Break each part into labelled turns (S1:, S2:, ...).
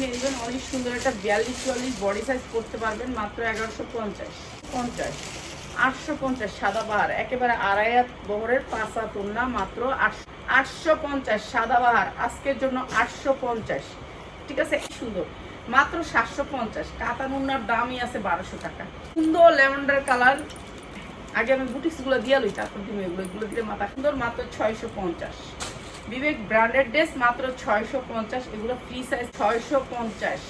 S1: নিয়ে নেবেন অনেক সুন্দর একটা বিয়াল্লিশ চুয়াল্লিশ বডি সাইজ করতে পারবেন, মাত্র এগারোশো পঞ্চাশ। পঞ্চাশ। আটশো পঞ্চাশ সাদা বাহার, একেবারে আড়াইয়াত বহরের পাঁচা তুলনা, মাত্র আটশো পঞ্চাশ সাদা বাহার, আজকের জন্য আটশো পঞ্চাশ। ঠিক আছে? সুন্দর। মাত্র সাতশো পঞ্চাশ। কাতা নুনার দামই আছে বারোশো টাকা। সুন্দর ল্যাভেন্ডার কালার। আগে আমি বুটিক্সগুলো দিয়ে লই, তারপর দিন এগুলো। এগুলো দিলে মাথা সুন্দর, মাত্র ছয়শো পঞ্চাশ। বিবেক ব্র্যান্ডেড ড্রেস মাত্র ছয়শো পঞ্চাশ, এগুলো ফ্রি সাইজ ছয়শো পঞ্চাশ,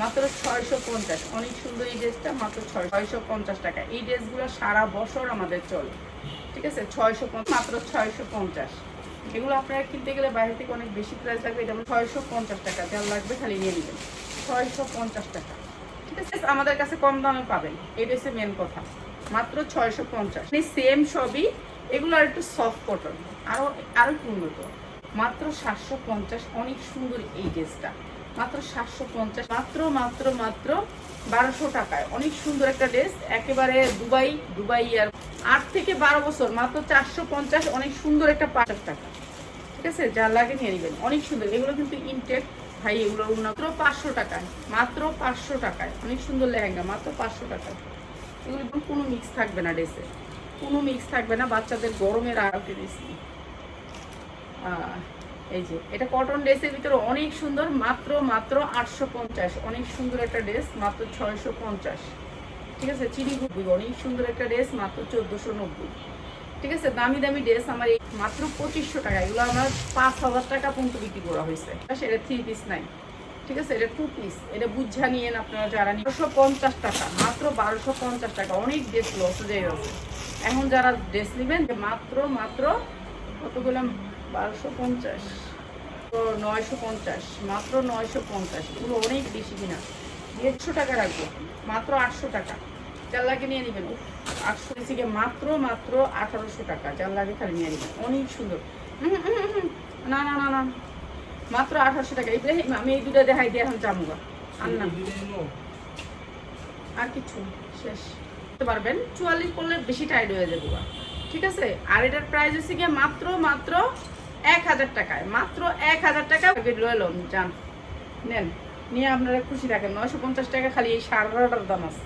S1: মাত্র ছয়শো পঞ্চাশ। অনেক সুন্দর এই ড্রেসটা মাত্র ছয়শো পঞ্চাশ টাকা। এই ড্রেসগুলো সারা বছর আমাদের চলে, ঠিক আছে? ছয়শো মাত্র ছয়শো পঞ্চাশ। এগুলো আপনারা কিনতে গেলে বাইরে থেকে অনেক বেশি প্রাইস লাগবে, এটা ছয়শো পঞ্চাশ টাকা। যা লাগবে খালি নিয়ে নেবেন। ছয়শো পঞ্চাশ টাকা, ঠিক আছে? আমাদের কাছে কম দামে পাবেন। এই হচ্ছে মেন কথা, মাত্র ছয়শো পঞ্চাশ। সেম সবই এগুলো আর একটু সফট কটন আরও আরও উন্নত। মাত্র সাতশো পঞ্চাশ, অনেক সুন্দর এই ড্রেসটা। মাত্র সাতশো পঞ্চাশ, মাত্র মাত্র মাত্র বারোশো টাকায়। অনেক সুন্দর একটা ড্রেস, একেবারে দুবাই দুবাই আর আট থেকে বারো বছর, মাত্র চারশো পঞ্চাশ, অনেক সুন্দর একটা পাঁচ টাকা। ঠিক আছে? যা লাগে নিয়ে নেবেন। অনেক সুন্দর। এগুলো কিন্তু ইনটেক, ভাই, এগুলো মাত্র পাঁচশো টাকায়। মাত্র পাঁচশো টাকায়। অনেক সুন্দর লেহেঙ্গা, মাত্র পাঁচশো টাকায়। এগুলো কোনো মিক্স থাকবে না ড্রেসে। কোনো মিক্স থাকবে না, বাচ্চাদের গরমের আড়াতে দিচ্ছি এই যে, এটা কটন ড্রেসের ভিতরে অনেক সুন্দর, মাত্র মাত্র আটশো পঞ্চাশ। অনেক সুন্দর একটা ড্রেস মাত্র ছয়শো পঞ্চাশ। ঠিক আছে? চিনি গুবি অনেক সুন্দর একটা ড্রেস মাত্র চোদ্দোশো নব্বই। ঠিক আছে? দামি দামি ড্রেস আমার এই মাত্র পঁচিশশো টাকা। এগুলো আমার পাঁচ হাজার টাকা পর্যন্ত বিক্রি করা হয়েছে। সেটা থ্রি পিস নাই। ঠিক আছে? এটা টু পিস এটা বুঝা নিয়েন আপনারা যারা বারোশো পঞ্চাশ টাকা, মাত্র বারোশো পঞ্চাশ টাকা। অনেক ড্রেস লস হয়ে গেছে এখন যারা ড্রেস নেবেন মাত্র মাত্র কত বললাম বারোশো পঞ্চাশ। তো নয়শো পঞ্চাশ মাত্র নয়শো পঞ্চাশ। এগুলো অনেক বেশি কিনা। দেড়শো টাকা রাখব মাত্র আটশো টাকা। লাগে নিয়ে নেবেন। আটশো থেকে মাত্র মাত্র আঠারোশো টাকা। লাগে খালি নিয়ে নেবেন। অনেক সুন্দর। না না না না। মাত্র আঠারোশো টাকা। ইব্রাহিম আমি এই দুটো দেখাই দিয়ে এখন চামুগা আর না আর কিছু শেষ। করতে পারবেন। চুয়াল্লিশ করলে বেশি টাইট হয়ে যাবে ঠিক আছে? আর এটার প্রাইস হচ্ছে গিয়ে মাত্র মাত্র এক হাজার টাকায়। মাত্র এক হাজার টাকা লইলাম যান। নেন। নিয়ে আপনারা খুশি থাকেন। নয়শো পঞ্চাশ টাকা খালি এই সারাটার দাম আছে।